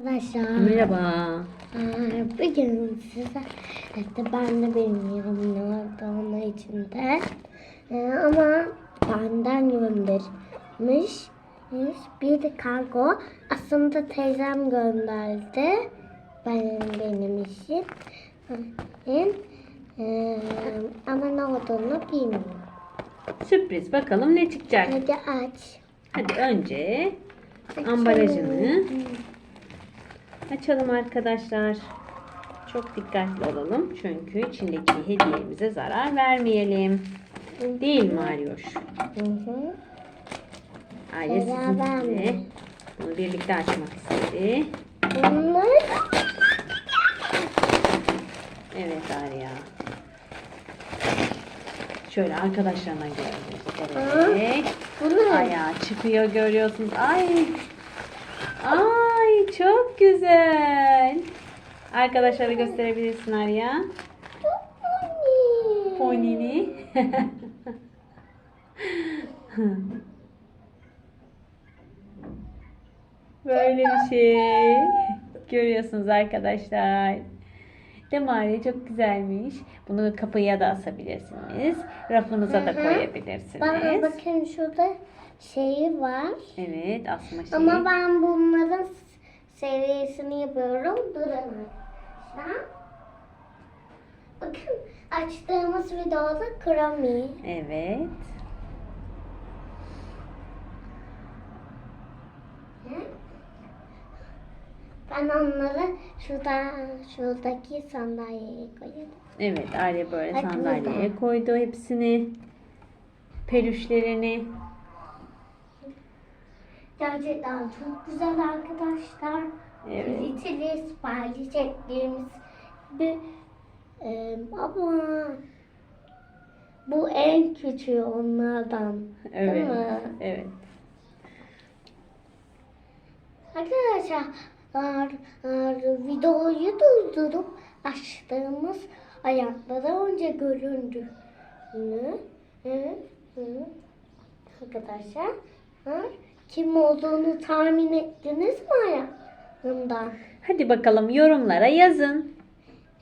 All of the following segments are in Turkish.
Arkadaşlar. Merhaba. bugün size işte ben de bilmiyorum ne olduğunu içinde Eee, ama benden göndermiş bir kargo. Aslında teyzem gönderdi. Benim, benim için Eee, ama ne olduğunu bilmiyorum. Sürpriz. Bakalım ne çıkacak. hadi aç. Hadi önce ambalajını açalım arkadaşlar. Çok dikkatli olalım. Çünkü içindeki hediyemize zarar vermeyelim. Değil mi Aryoş? Hı hı. Arya Zarar sizinle bunu birlikte açmak istedi. Evet Arya. Şöyle arkadaşlarına göstererek. bunlar Ayağı çıkıyor görüyorsunuz. Ay. Güzel. Arkadaşlara gösterebilirsin Arya. Ponini. Böyle bir şey. Görüyorsunuz arkadaşlar. Arya? Çok güzelmiş. Bunu kapıya da asabilirsiniz. Rafınıza da koyabilirsiniz. Bana bakın şurada şeyi var. Evet asma şeyi. Ama ben bunların serisini yapıyorum. Durun. Bakın açtığımız videoda Krami. Evet. Ben onları şurada, şuradaki sandalyeye koyuyorum. Evet Arya böyle sandalyeye koydu hepsini. Pelüşlerini. Gerçekten çok güzel arkadaşlar. Evet. Sipariş ettiğimiz bir e, ama bu en küçüğü onlardan. Değil Evet. mi? Evet. Arkadaşlar videoyu durdurup açtığımız ayakları önce göründü. Hı, hı, hı. Arkadaşlar ha, kim olduğunu tahmin ettiniz mi ayaklarından? Hadi bakalım yorumlara yazın.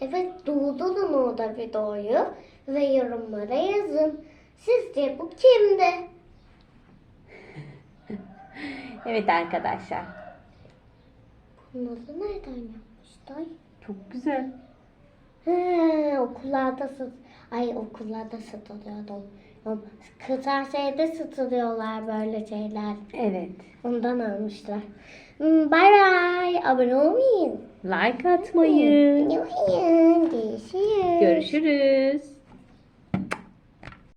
Evet durdurun orada videoyu ve yorumlara yazın. Sizce bu kimdi? Evet arkadaşlar. Bunları nereden yapmışlar? Çok güzel. He, okullarda sat ay okullarda satılıyordu. Kırtasiye'de satılıyorlar böyle şeyler. Evet. Ondan almışlar. Hmm, Bye bye. Abone olmayın. Like atmayı. Görüşürüz.